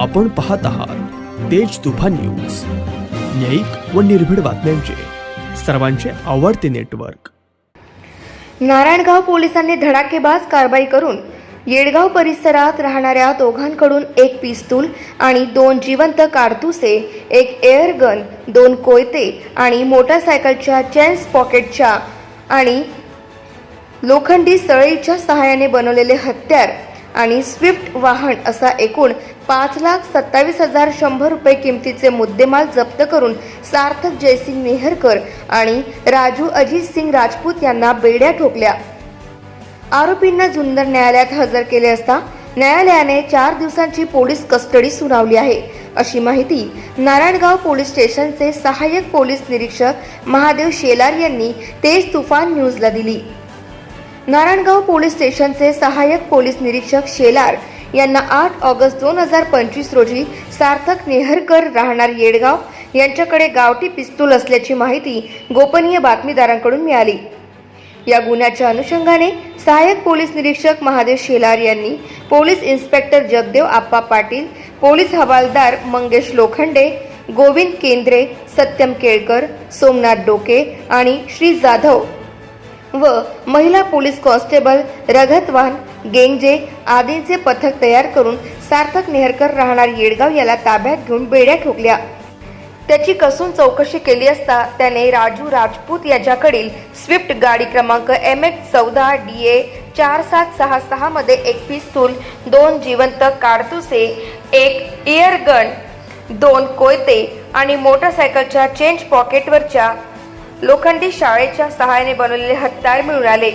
आपण पाहत आहात तेज तुफा न्यूज. न्यायिक व निर्भीड बातम्यांचे. सर्वांचे आवडते नेटवर्क. नारायणगाव पोलिसांनी धडाकेबाज कारवाई करून येडगाव परिसरात राहणाऱ्या दोघांकडून एक पिस्तूल आणि दोन जिवंत कारतुसे एक एअर गन दोन कोयते आणि मोटारसायकलच्या चेन्स पॉकेटच्या आणि लोखंडी सळईच्या सहाय्याने बनवलेले हत्यार आणि स्विफ्ट वाहन असा एकूण पाच लाख सत्तावीस हजार शंभर रुपये किमतीचे मुद्देमाल जप्त करून सार्थक जयसिंग नेहरकर आणि राजू अजित सिंग राजपूत यांना बेड्या ठोकल्या. आरोपींना जुन्नर न्यायालयात हजर केले असता न्यायालयाने चार दिवसांची पोलीस कस्टडी सुनावली आहे. अशी माहिती नारायणगाव पोलीस स्टेशनचे सहाय्यक पोलीस निरीक्षक महादेव शेलार यांनी तेज तुफान न्यूजला दिली. नारायणगाव पोलीस स्टेशनचे सहाय्यक पोलीस निरीक्षक शेलार यांना आठ ऑगस्ट दोन हजार पंचवीस रोजी सार्थक नेहरकर राहणार येडगाव यांच्याकडे गावठी पिस्तूल असल्याची माहिती गोपनीय बातमीदारांकडून मिळाली. या गुन्ह्याच्या अनुषंगाने सहाय्यक पोलीस निरीक्षक महादेव शेलार यांनी police inspector Jagdev Appa Patil police हवालदार मंगेश लोखंडे गोविंद केंद्रे सत्यम केळकर सोमनाथ डोके आणि श्री जाधव व महिला पोलीस कॉन्स्टेबल रघतवान गेंगजे आदींचे पथक तयार करून सार्थक नेहरकर राहणार येडगाव याला ताब्यात घेऊन बेड्या ठोकल्या. त्याची कसून चौकशी केली असता त्याने राजू राजपूत याच्याकडील स्विफ्ट गाडी क्रमांक एम एच चौदा डी ए चार सात सहा सहामध्ये एक पिस्तूल दोन जिवंत कारतुसे एक इयरगन दोन कोयते आणि मोटरसायकलच्या चेंज पॉकेटवरच्या लोखंडी शाळेच्या सहाय्याने बनवलेले हत्यार मिळून आले.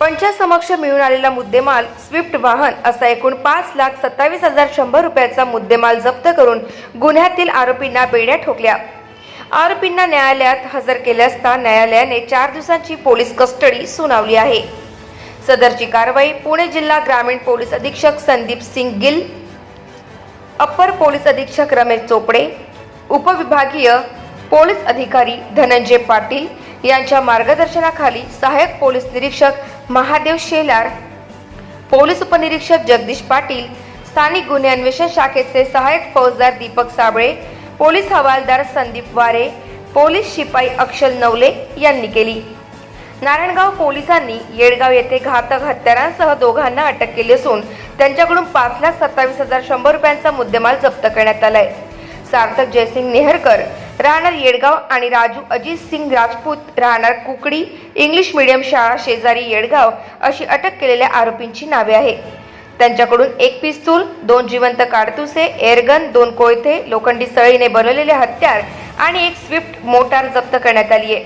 पंचासमक्ष मिळून आलेला मुद्देमाल स्विफ्ट वाहन असा एकूण पाच लाख सत्तावीस हजार शंभर रुपयाचा मुद्देमाल जप्त करून गुन्ह्यातील आरोपींना बेड्या ठोकल्या. आरोपींना न्यायालयात हजर केले असता न्यायालयाने चार दिवसांची पोलीस कस्टडी सुनावली आहे. सदरची कारवाई पुणे जिल्हा ग्रामीण पोलीस अधीक्षक संदीप सिंग गिल अप्पर पोलीस अधीक्षक रमेश चोपडे उपविभागीय पोलीस अधिकारी धनंजय पाटील यांच्या मार्गदर्शनाखाली सहाय्यक पोलीस निरीक्षक महादेव शेलार पोलीस उपनिरीक्षक जगदीश पाटील स्थानिक गुन्हे अन्वेषण शाखेचे सहाय्यक फौजदार दीपक साबळे पोलीस हवालदार संदीप वारे पोलीस शिपाई अक्षल नवले यांनी केली. नारायणगाव पोलिसांनी येडगाव येथे घातक हत्यारांसह दोघांना अटक केली असून त्यांच्याकडून पाच लाख सत्तावीस हजार शंभर रुपयांचा मुद्देमाल जप्त करण्यात आलाय. सार्थक जयसिंग नेहरकर राहणार येडगाव आणि राजू अजित सिंग राजपूत राहणार कुकडी. इंग्लिश मीडियम शाळा शेजारी येडगाव अशी अटक केलेल्या आरोपींची नावे आहे त्यांच्याकडून एक पिस्तूल दोन जिवंत काडतुसे एअरगन दोन कोयते लोखंडी सळीने बनवलेले हत्यार आणि एक स्विफ्ट मोटार जप्त करण्यात आली आहे.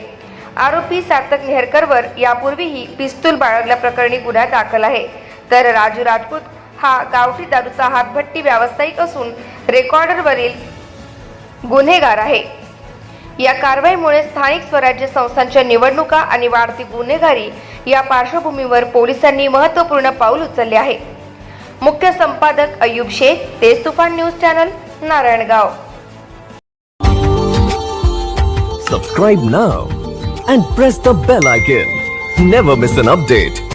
आरोपी सार्थक नेहरकरवर यापूर्वीही पिस्तूल बाळगल्याप्रकरणी गुन्हा दाखल आहे. तर राजू राजपूत हा गावठी दारूचा हातभट्टी व्यावसायिक असून रेकॉर्डरवरील गुन्हेगार आहे. या कारवाईमुळे स्थानिक स्वराज्य संस्थांच्या निवडणुका आणि वाढती गुन्हेगारी या पार्श्वभूमीवर पोलिसांनी महत्त्वपूर्ण पाऊल उचलले आहे. मुख्य संपादक Ayub Shaikh Tej Tufan news channel Narayangaon. Subscribe now and press the bell icon never miss an update